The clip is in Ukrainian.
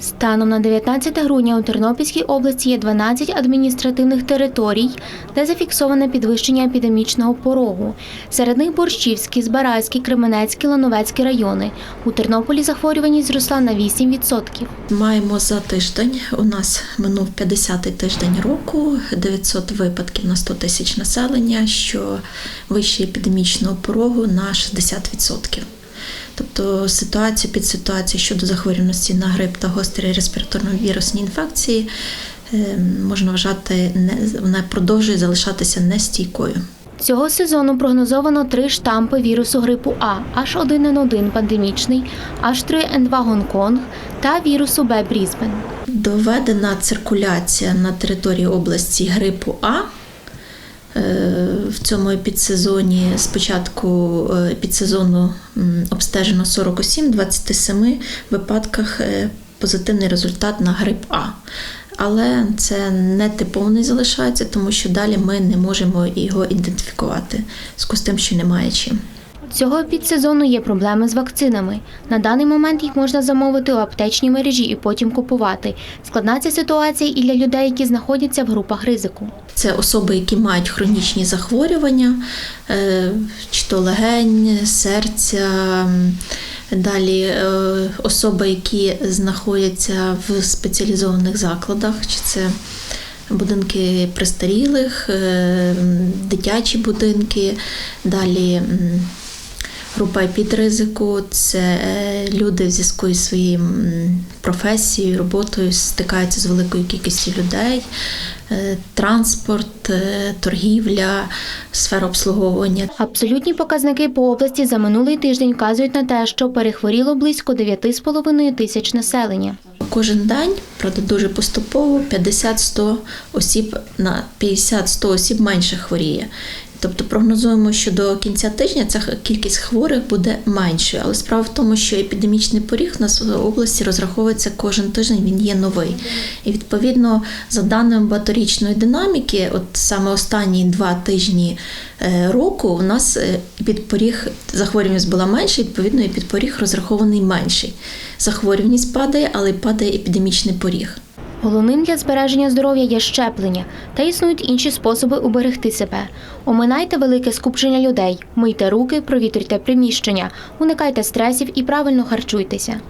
Станом на 19 грудня у Тернопільській області є 12 адміністративних територій, де зафіксоване підвищення епідемічного порогу. Серед них Борщівський, Збаразький, Кременецький, Лановецький райони. У Тернополі захворюваність зросла на 8%. Маємо за тиждень. У нас минув 50-й тиждень року, 900 випадків на 100 тисяч населення, що вище епідемічного порогу на 60%. Тобто ситуація під ситуацією щодо захворюваності на грип та гострі респіраторно-вірусні інфекції е, можна вважати, вона продовжує залишатися нестійкою. Цього сезону прогнозовано три штампи вірусу грипу А, H1N1 пандемічний, H3N2 Гонконг та вірусу Б Брізбен. Доведена циркуляція на території області грипу А. Е, В цьому епідсезоні спочатку е, епідсезону м, обстежено 40 осіб, в 27 випадках е, позитивний результат на грип А. Але це не типовний залишається, тому що далі ми не можемо його ідентифікувати з тим, що немає чим. Цього підсезону є проблеми з вакцинами. На даний момент їх можна замовити у аптечній мережі і потім купувати. Складна ця ситуація і для людей, які знаходяться в групах ризику. Це особи, які мають хронічні захворювання, е, чи то легень, серця. Далі е, особи, які знаходяться в спеціалізованих закладах, чи це будинки престарілих, е, дитячі будинки, далі група підризику це е, люди в зв'язку із своєю професією, роботою стикаються з великою кількістю людей, е, транспорт, е, торгівля, сфера обслуговування. Абсолютні показники по області за минулий тиждень вказують на те, що перехворіло близько 9,5 тисяч населення. Кожен день, правда, дуже поступово 50-100 осіб на 50-100 осіб менше хворіє. Тобто прогнозуємо, що до кінця тижня ця кількість хворих буде меншою. Але справа в тому, що епідемічний поріг у нас в області розраховується кожен тиждень, він є новий. І відповідно, за даними багаторічної динаміки, от саме останні два тижні е, року у нас е, підпоріг захворюваність була менша, відповідно, і підпоріг розрахований менший. Захворюваність падає, але падає епідемічний поріг. Головним для збереження здоров'я є щеплення, та існують інші способи уберегти себе. Оминайте велике скупчення людей, мийте руки, провітрюйте приміщення, уникайте стресів і правильно харчуйтеся.